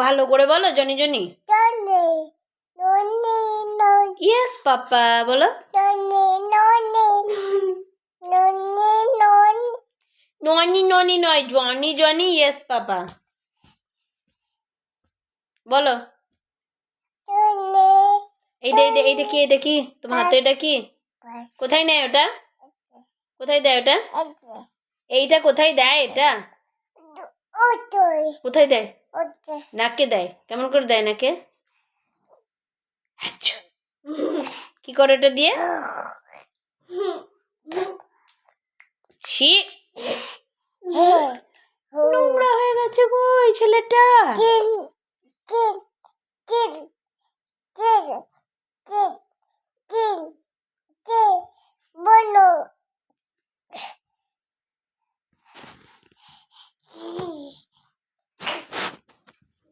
ভালো করে বলো জনি জনি। ইয়েস পাপা বলো. ননি ননি নয় জনি জনি ইয়েস পাপা বলো। এইটা এইটা এইটা কি এটা কি? তোমার হাতে এটা কি? কোথায় নেয় ওটা? কোথায় দেয় ওটা? এইটা কোথায় দেয় এটা? কোথায় দেয়. নাকে দেয় কেমন করে দেয় নাকে? আচ্ছা। কি করে ওটা দিয়ে? ছি। নোংরা হয়ে গেছে গো এই ছেলেটা। Tick, tick.